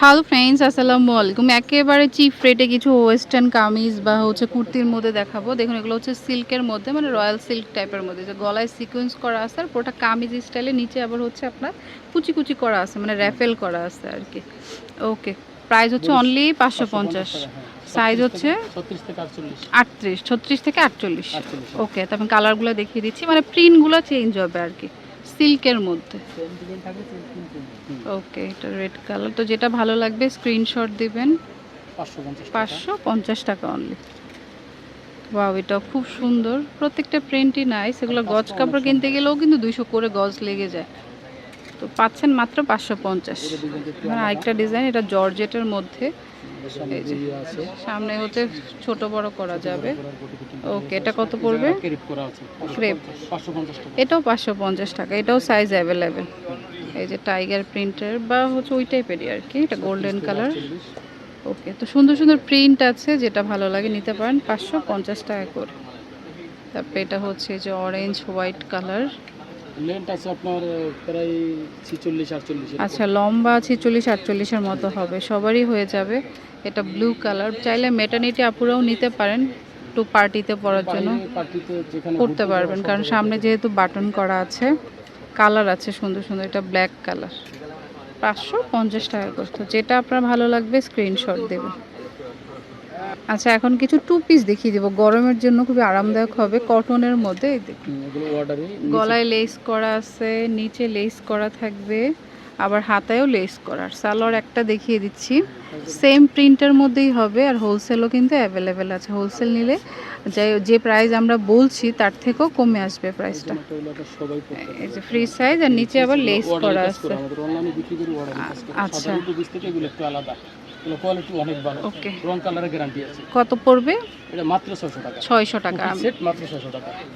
Hello friends আসসালামু আলাইকুম। একেবারে চিপ রেটে কিছু ওয়েস্টার্ন কামিজ বা হচ্ছে কুর্তির মধ্যে দেখাবো। দেখুন এগুলো হচ্ছে সিল্কের মধ্যে মানে রয়্যাল সিল্ক টাইপের মধ্যে। যে গলায় সিকোয়েন্স করা আছে আর পুরোটা কামিজ স্টাইলে নিচে আবার হচ্ছে আপনার কুচি কুচি করা আছে মানে র্যাফেল করা আছে আর কি। ওকে প্রাইস হচ্ছে অনলি পাঁচশো পঞ্চাশ। সাইজ হচ্ছে আটত্রিশ ছত্রিশ থেকে আটচল্লিশ। ওকে তারপর কালারগুলো দেখিয়ে দিচ্ছি মানে প্রিন্টগুলো চেঞ্জ হবে আর কি। সিল্কের মধ্যে। ওকে এটা রেড কালার। তো যেটা ভালো লাগবে স্ক্রিনশট দিবেন। পাঁচশো পঞ্চাশ টাকা। অনলি ওয়াও এটা খুব সুন্দর। প্রত্যেকটা প্রিন্টই নাই সেগুলো গজ কাপড় কিনতে গেলেও কিন্তু দুইশো করে গজ লেগে যায়। তো পাচ্ছেন মাত্র পাঁচশো পঞ্চাশ। আরেকটা ডিজাইন, এটা জর্জেটের মধ্যে। এই যে, সামনে হচ্ছে ছোট বড় করা যাবে। ওকে, এটা কত পড়বে? এটাও পাঁচশো পঞ্চাশ টাকা, এটাও সাইজ অ্যাভেলেবেল এই যে টাইগার প্রিন্টের বা হচ্ছে ওই টাইপেরই আর কি, এটা গোল্ডেন কালার ওকে, তো সুন্দর সুন্দর প্রিন্ট আছে, যেটা ভালো লাগে নিতে পারেন, পাঁচশো পঞ্চাশ টাকা করে। তারপরে এটা হচ্ছে যে অরেঞ্জ হোয়াইট কালার লেন্থ আছে আপনার প্রায় ছিচল্লিশ আটচল্লিশ আচ্ছা লম্বা ছিচল্লিশ আটচল্লিশের মতো হবে সবারই হয়ে যাবে। এটা ব্লু কালার চাইলে মেটানিটি আপুরাও নিতে পারেন একটু পার্টিতে পরার জন্য। করতে পারবেন কারণ সামনে যেহেতু বাটন করা আছে কালার আছে সুন্দর সুন্দর এটা ব্ল্যাক কালার পাঁচশো পঞ্চাশ টাকা করে তো যেটা আপনার ভালো লাগবে স্ক্রিনশট দেবেন আচ্ছা এখন কিছু টু পিস দেখিয়ে দেবো। গরমের জন্য খুবই আরামদায়ক হবে। কটনের মধ্যে এই দেখুন। এগুলো অর্ডারই গলায় লেস করা আছে নিচে লেস করা থাকবে আবার হাতায়ও লেস করার। সালোয়ার একটা দেখিয়ে দিচ্ছি। সেম প্রিন্টের মধ্যেই হবে আর হোলসেলও কিন্তু অ্যাভেলেবেল আছে। হোলসেল নিলে যে যে প্রাইস আমরা বলছি তার থেকেও কমে আসবে প্রাইসটা ফ্রি সাইজ আর নিচে আবার লেস করা আছে। আচ্ছা। কত পড়বে? ছয়শো টাকা।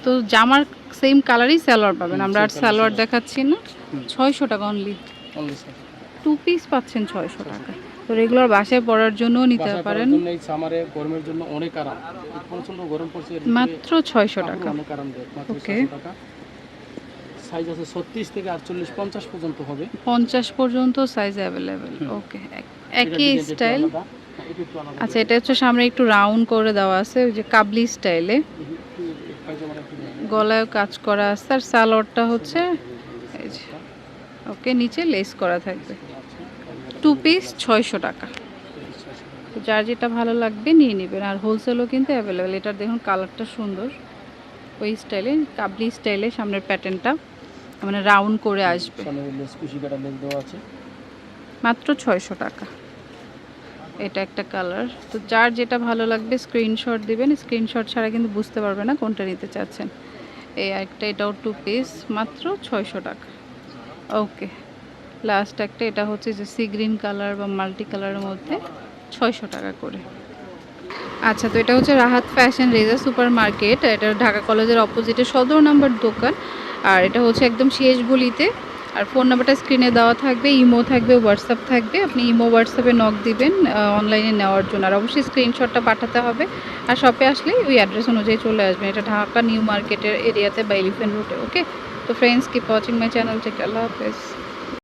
তো জামার সেম কালারই সালোয়ার পাবেন। আমরা আর সালোয়ার দেখাচ্ছি না। ছয়শো টাকা অনলি টু পিস পাচ্ছেন ছয়শো টাকা। তো রেগুলার বাসায় পরার জন্যও নিতে পারেন। এই সামারে গরমের জন্য অনেক আরাম। প্রচণ্ড গরম পড়ছে মাত্র ছয়শো কাপড় টাকা। অনেক আরাম দেয় মাত্র Okay. 600 টাকা। সাইজ আছে ছত্রিশ থেকে আটচল্লিশ পঞ্চাশ পর্যন্ত হবে। পঞ্চাশ পর্যন্ত সাইজ ওকে একই স্টাইল। আচ্ছা এটা হচ্ছে সামনে একটু রাউন্ড করে দেওয়া আছে ওই যে কাবলি স্টাইলে। গলায় কাজ করা আছে আর সালোয়ারটা হচ্ছে ওকে নিচে লেস করা থাকবে। টু পিস ছয়শো টাকা। যার যেটা ভালো লাগবে নিয়ে নেবেন। আর হোলসেলও কিন্তু অ্যাভেলেবেল এটার দেখুন কালারটা সুন্দর। ওই স্টাইলে কাবলি স্টাইলে সামনের প্যাটার্নটা মানে রাউন্ড করে আসবে। মাত্র ছয়শো টাকা। এটা একটা কালার তো যার যেটা ভালো লাগবে স্ক্রিনশট দিবেন। স্ক্রিনশট ছাড়া কিন্তু বুঝতে পারবে না কোনটা নিতে চাচ্ছেন। এই একটা এটাও টু পিস মাত্র ছয়শো টাকা। ওকে লাস্ট একটা, এটা হচ্ছে যে সি গ্রিন কালার বা মাল্টি কালারের মধ্যে ছয়শো টাকা করে। আচ্ছা তো এটা হচ্ছে Rahat fashion Reza super market এটা ঢাকা কলেজের অপোজিটে সদর নাম্বার দোকান। আর এটা হচ্ছে একদম শেষ গলিতে। আর ফোন নাম্বারটা স্ক্রিনে দেওয়া থাকবে ইমো থাকবে হোয়াটসঅ্যাপ থাকবে। আপনি ইমো হোয়াটসঅ্যাপে নক দিবেন অনলাইনে নেওয়ার জন্য। আর অবশ্যই স্ক্রিনশটটা পাঠাতে হবে। আর শপে আসলে ওই অ্যাড্রেস অনুযায়ী চলে আসবেন এটা ঢাকা নিউ মার্কেটের এরিয়াতে বা এলিফেন্ট রুটে ওকে তো friends keep watching my channel থেকে আল্লাহ হাফেজ।